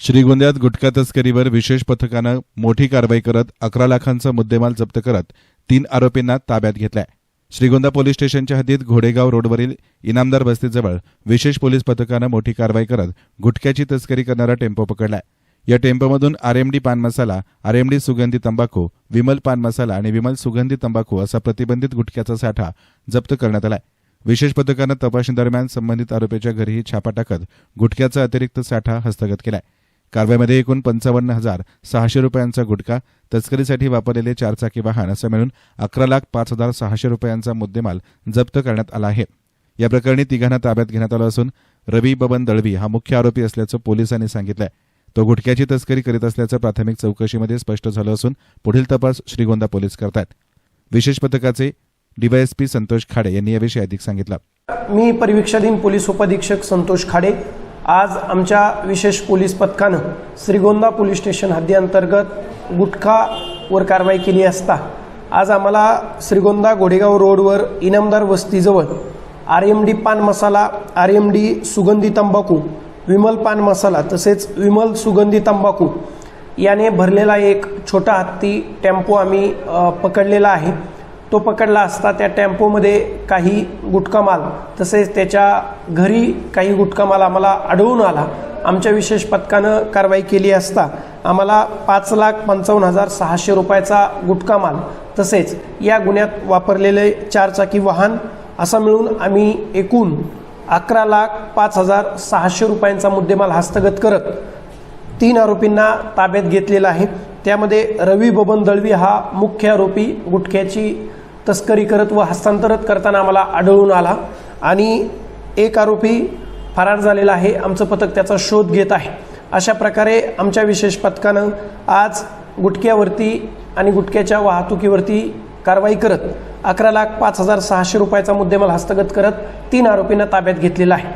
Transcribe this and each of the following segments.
श्रीगोंद्यात गुटखा तस्करीवर विशेष पथकानं मोठी कारवाई करत अकरा लाखांचा मुद्देमाल जप्त करत तीन आरोपींना ताब्यात घेतलाय. श्रीगोंदा पोलीस स्टेशनच्या हद्दीत घोडेगाव रोडवरील इनामदार वस्तीजवळ विशेष पोलीस पथकानं मोठी कारवाई करत गुटख्याची तस्करी करणारा टेम्पो पकडलाय. या टेम्पोमधून आरएमडी पान मसाला आरएमडी सुगंधी तंबाखू विमल पान मसाला आणि विमल सुगंधी तंबाखू असा प्रतिबंधित गुटख्याचा साठा जप्त करण्यात आलाय. विशेष पथकानं तपासणीदरम्यान संबंधित आरोपीच्या घरीही छापा टाकत गुटख्याचा अतिरिक्त साठा हस्तगत केलाय. कारवाईमध्ये एकूण पंचावन्न हजार सहाशे रुपयांचा गुटखा तस्करीसाठी वापरलेले चारचाकी वाहन असं मिळून अकरा लाख पाच हजार सहाशे रुपयांचा मुद्देमाल जप्त करण्यात आला आहे. या प्रकरणी तिघांना ताब्यात घेण्यात आलं असून रवी बबन दळवी हा मुख्य आरोपी असल्याचं पोलिसांनी सांगितलंय. तो गुटख्याची तस्करी करीत असल्याचं प्राथमिक चौकशीमध्ये स्पष्ट झालं असून पुढील तपास श्रीगोंदा पोलीस करतात विशेष पथकाचे डीवायएसपी संतोष खाडे यांनी याविषयी अधिक सांगितलं. मी परिवीक्षाधीन पोलीस उपाधीक्षक संतोष खाडे आज आमच्या विशेष पोलीस पथकानं श्रीगोंदा पोलीस स्टेशन हद्दीअंतर्गत गुटखावर कारवाई केली असता आज आम्हाला श्रीगोंदा घोडेगाव रोडवर Inamdar वस्तीजवळ R M D pan masala R M D सुगंधी तंबाखू विमल पान मसाला तसेच विमल सुगंधी तंबाखू याने भरलेला एक छोटा हत्ती टेम्पो आम्ही पकडलेला आहे. तो पकडला असता त्या टेम्पोमध्ये काही गुटखा माल. तसेच त्याच्या घरी काही गुटखा माल आम्हाला आढळून आला. आमच्या विशेष पथकानं कारवाई केली असता आम्हाला पाच लाख पंचावन्न हजार सहाशे रुपयाचा गुटखा माल तसेच या गुन्ह्यात वापरलेले चारचाकी वाहन असा मिळून आम्ही एकूण अकरा लाख पाच हजार सहाशे रुपयांचा मुद्देमाल हस्तगत करत तीन आरोपींना ताब्यात घेतलेला आहे. त्यामध्ये रवी बबन दळवी हा मुख्य आरोपी. गुटख्याची तस्करी करत व हस्तांतरित करताना आम्हाला आढळून आला. आणि एक आरोपी फरार झालेला आहे. आमचं पथक त्याचा शोध घेत आहे. अशा प्रकारे आमच्या विशेष पथकानं आज गुटख्यावरती आणि गुटख्याच्या वाहतुकीवरती कारवाई करत अकरा लाख पाच हजार सहाशे रुपयाचा मुद्देमाल हस्तगत करत तीन आरोपींना ताब्यात घेतलेला आहे.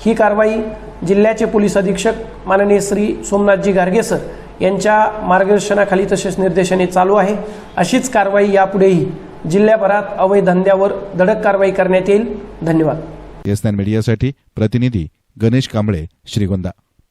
ही कारवाई जिल्ह्याचे पोलीस अधीक्षक माननीय श्री सोमनाथजी गार्गेसर यांच्या मार्गदर्शनाखाली तसेच निर्देशाने चालू आहे. अशीच कारवाई यापुढेही जिल्ह्याभरात अवैध धंद्यावर धडक कारवाई करण्यात येईल. धन्यवाद. एस मीडियासाठी प्रतिनिधी गणेश कांबळे श्रीगोंदा.